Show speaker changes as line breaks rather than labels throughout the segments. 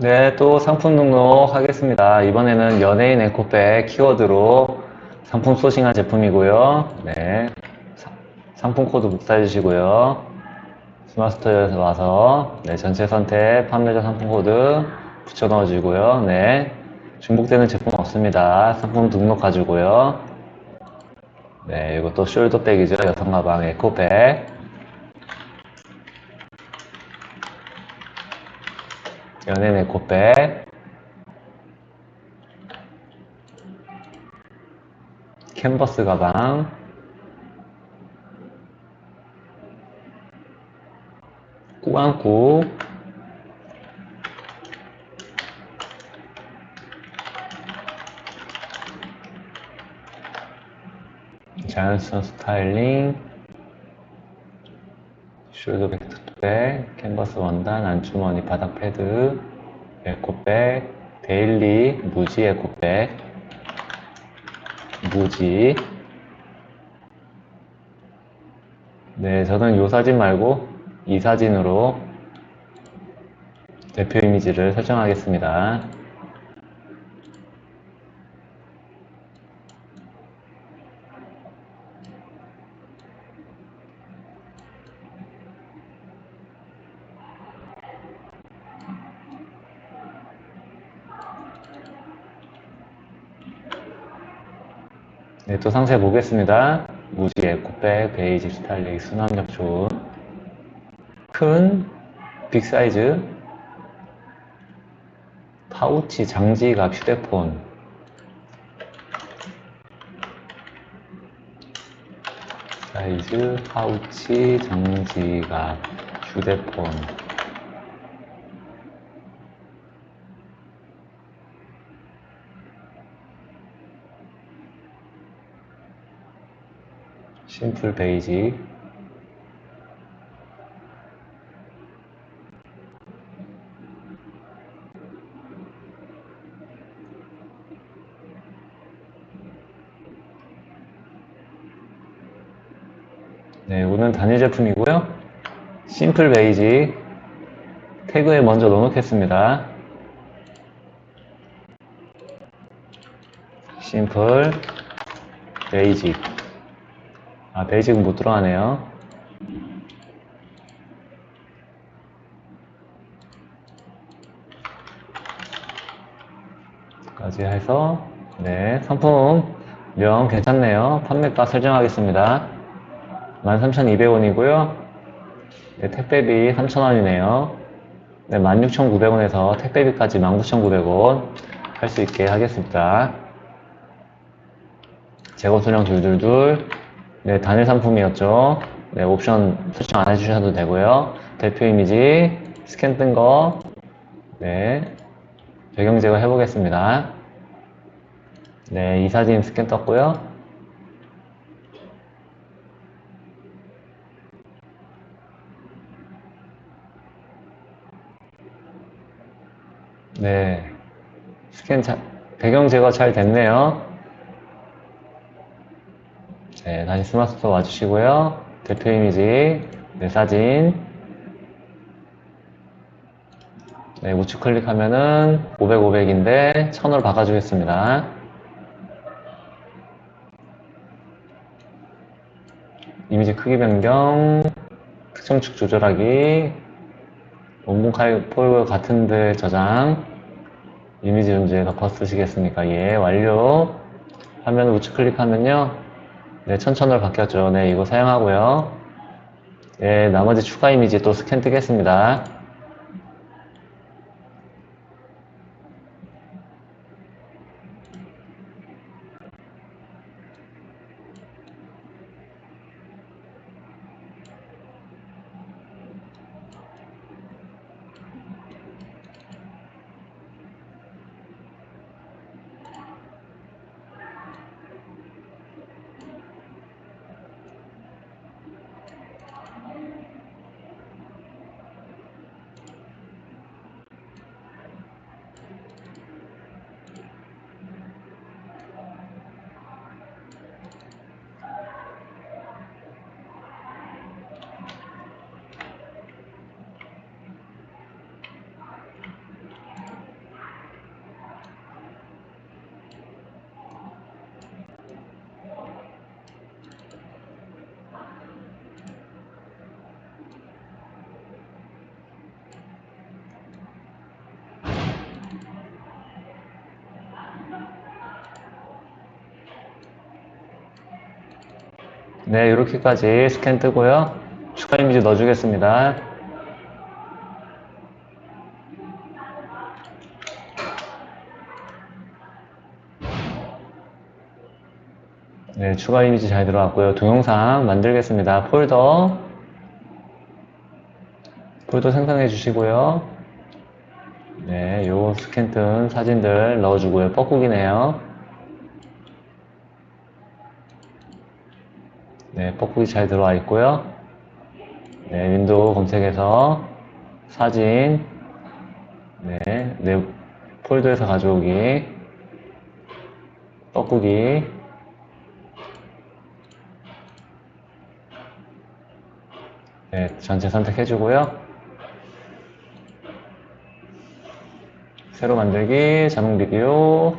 네, 또 상품 등록 하겠습니다. 이번에는 연예인 에코백 키워드로 상품 소싱한 제품이고요. 네, 사- 상품 코드 묵사해 주시고요. 스마스터에서 와서 네, 전체 선택, 판매자 상품 코드 붙여 넣어 주고요. 네, 중복되는 제품 없습니다. 상품 등록 가지고요. 네, 이것도 숄더백이죠. 여성 가방 에코백. 연예인 에코백. 캔버스 가방. 꾸안꾸. 자연스러운 스타일링. 숄더 백, 투백, 캔버스 원단, 안주머니, 바닥 패드, 에코백, 데일리, 무지 에코백, 무지. 네, 저는 이 사진 말고 이 사진으로 대표 이미지를 설정하겠습니다. 네, 또 상세 보겠습니다. 무지 에코백, 베이지 스타일링, 순환력 좋은 큰 빅사이즈. 파우치 장지갑 휴대폰. 사이즈 파우치 장지갑 휴대폰 심플 베이지 네, 오늘 단일 제품이고요. 심플 베이지 태그에 먼저 넣어놓겠습니다. 심플 베이직 아 베이직은 못 들어가네요. 까지 해서 네 상품명 괜찮네요. 판매가 설정하겠습니다. 13,200원이고요. 네, 택배비 3,000원이네요. 네, 16,900원에서 택배비까지 19,900원 할 수 있게 하겠습니다. 재고 수량 둘둘둘. 네, 단일 상품이었죠. 네, 옵션 설정 안 해주셔도 되고요. 대표 이미지 스캔 뜬 거. 네, 배경 제거 해보겠습니다. 네, 이 사진 스캔 떴고요. 네. 스캔 자, 배경 제거 잘 됐네요. 네, 다시 스마트폰 와주시고요. 대표 이미지, 네, 사진. 네, 우측 클릭하면은 500, 500인데 1000으로 바꿔주겠습니다. 이미지 크기 변경, 특정축 조절하기, 원본 파일 같은데 저장, 이미지 존재 덮어 쓰시겠습니까? 예, 완료. 화면 우측 클릭하면요. 네, 천천으로 바뀌었죠. 네, 이거 사용하고요. 네, 나머지 추가 이미지 또 스캔 뜨겠습니다. 네, 이렇게까지 스캔 뜨고요. 추가 이미지 넣어주겠습니다. 네, 추가 이미지 잘 들어왔고요. 동영상 만들겠습니다. 폴더. 폴더 생성해 주시고요. 네, 요 스캔 뜬 사진들 넣어주고요. 뻐꾸기네요. 네, 뻐꾸기 잘 들어와 있고요. 네, 윈도우 검색해서 사진, 네, 네, 폴더에서 가져오기, 뻐꾸기, 네, 전체 선택해주고요. 새로 만들기, 자동 비디오,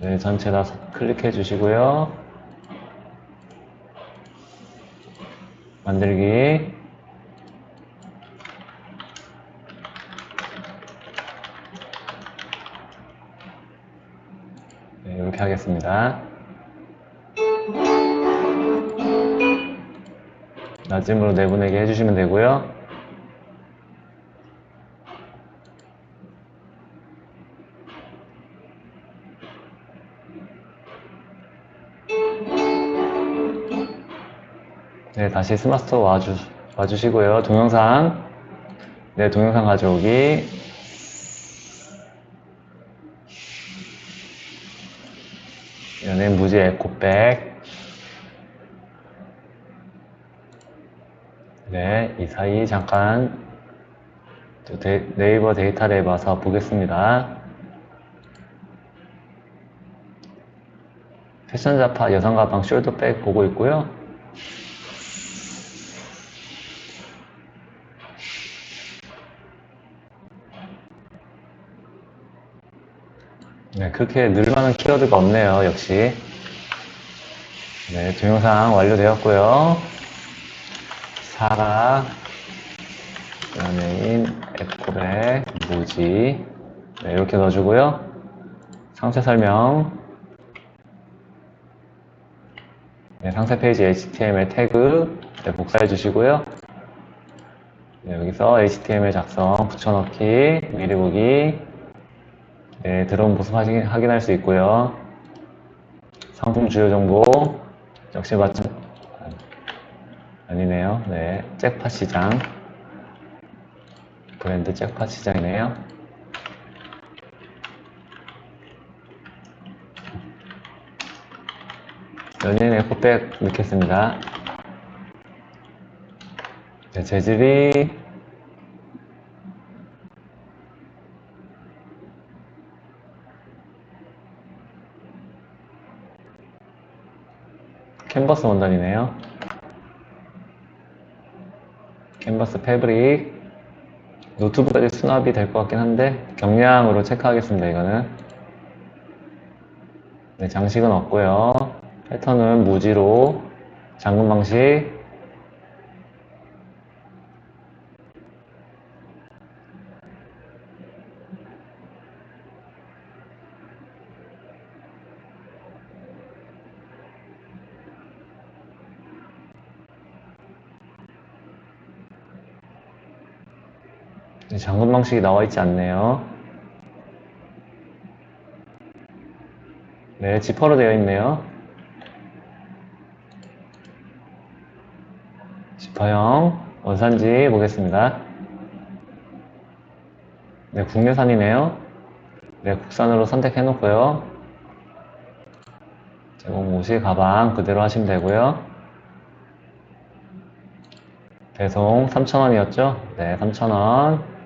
네, 전체 다 클릭해 주시고요. 만들기, 네, 이렇게 하겠습니다. 낮음으로 내보내게 해주시면 되고요. 네, 다시 스마스터 와주, 와주시고요. 동영상. 네, 동영상 가져오기. 연예인 무지 에코백. 네, 이 사이 잠깐 또 데- 네이버 데이터를 봐서 보겠습니다. 패션 자파 여성 가방 숄더백 보고 있고요. 네, 그렇게 늘만한 키워드가 없네요, 역시. 네, 동영상 완료되었고요. 사각, 연예인, 에코백, 무지. 네, 이렇게 넣어주고요. 상세 설명. 네, 상세 페이지 HTML 태그 네, 복사해 주시고요. 네, 여기서 HTML 작성, 붙여넣기, 미리 보기, 네, 들어온 모습 확인, 확인할 수 있고요. 상품 주요 정보, 역시 마찬, 아니네요. 네, 잭팟 시장. 브랜드 잭팟 시장이네요. 연예인 에코백 넣겠습니다. 네, 재질이 캔버스 원단이네요. 캔버스 패브릭. 노트북까지 수납이 될 것 같긴 한데 경량으로 체크하겠습니다 이거는. 네, 장식은 없고요. 패턴은 무지로 잠금 방식 네, 잠금 방식이 나와 있지 않네요. 네 지퍼로 되어 있네요. 지퍼형 원산지 보겠습니다. 네 국내산이네요. 네 국산으로 선택해 놓고요. 제공 옷이 가방 그대로 하시면 되고요. 배송 3,000원이었죠? 네, 3,000원.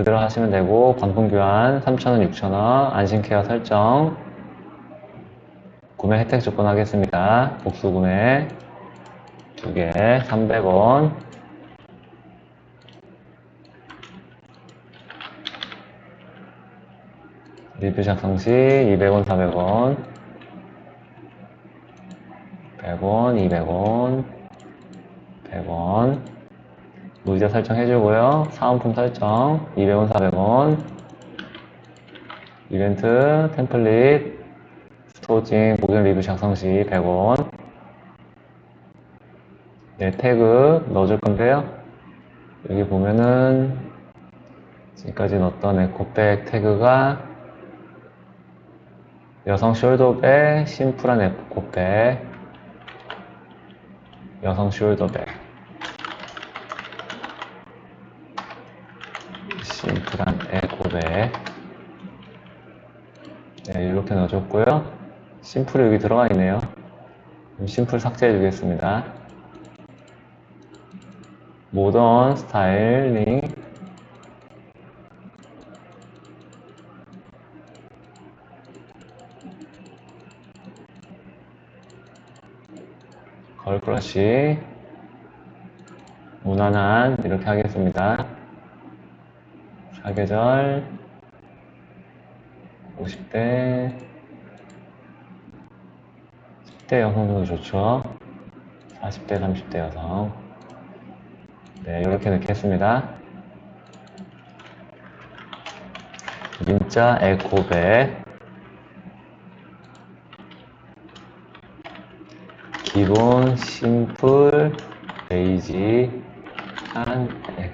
그대로 하시면 되고, 반품 교환 3,000원, 6,000원, 안심케어 설정. 구매 혜택 조건 하겠습니다. 복수 구매. 두 개, 300원. 리뷰 작성 시 200원, 400원. 100원, 200원. 100원. 무이자 설정 해주고요. 사은품 설정 200원, 400원. 이벤트 템플릿 스토어징 모든 리뷰 작성 시 100원. 네, 태그 넣어줄 건데요. 여기 보면은 지금까지 넣었던 에코백 태그가 여성 숄더백, 심플한 에코백, 여성 숄더백, 심플한 에코백. 네, 이렇게 넣어줬고요. 심플이 여기 들어가 있네요. 심플 삭제해 주겠습니다. 모던 스타일링 걸크러쉬 무난한 이렇게 하겠습니다. 사계절 50대 10대 여성도 좋죠. 40대 30대 여성 네, 이렇게 넣겠습니다. 민자 에코백 기본 심플 베이지 한 에-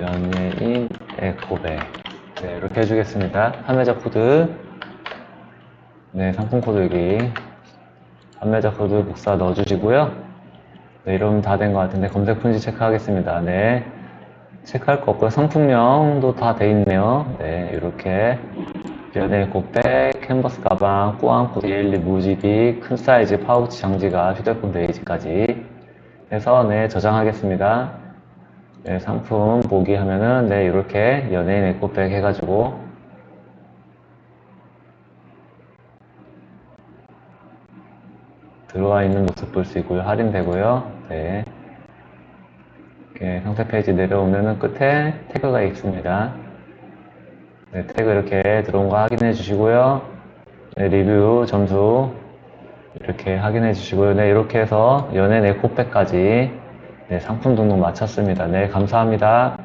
연예인 에코백 네, 이렇게 해주겠습니다. 판매자 코드 네, 상품 코드 여기 판매자 코드 복사 넣어주시고요. 네, 이러면 다 된 것 같은데 검색 품질 체크하겠습니다. 네. 체크할 거 없고요. 상품명도 다 돼 있네요. 네, 이렇게 연예 꽃백, 캔버스 가방, 꾸안꾸, 데일리 무지비, 큰 사이즈 파우치 장지가 휴대폰 베이지까지 해서 네, 저장하겠습니다. 네, 상품 보기 하면은 네, 이렇게 연예인 에코백 해가지고 들어와 있는 모습 볼 수 있고요. 할인되고요. 네. 이렇게 상세 페이지 내려오면은 끝에 태그가 있습니다. 네, 태그 이렇게 들어온 거 확인해 주시고요. 네, 리뷰 점수 이렇게 확인해 주시고요. 네, 이렇게 해서 연예인 에코백까지 네, 상품 등록 마쳤습니다. 네, 감사합니다.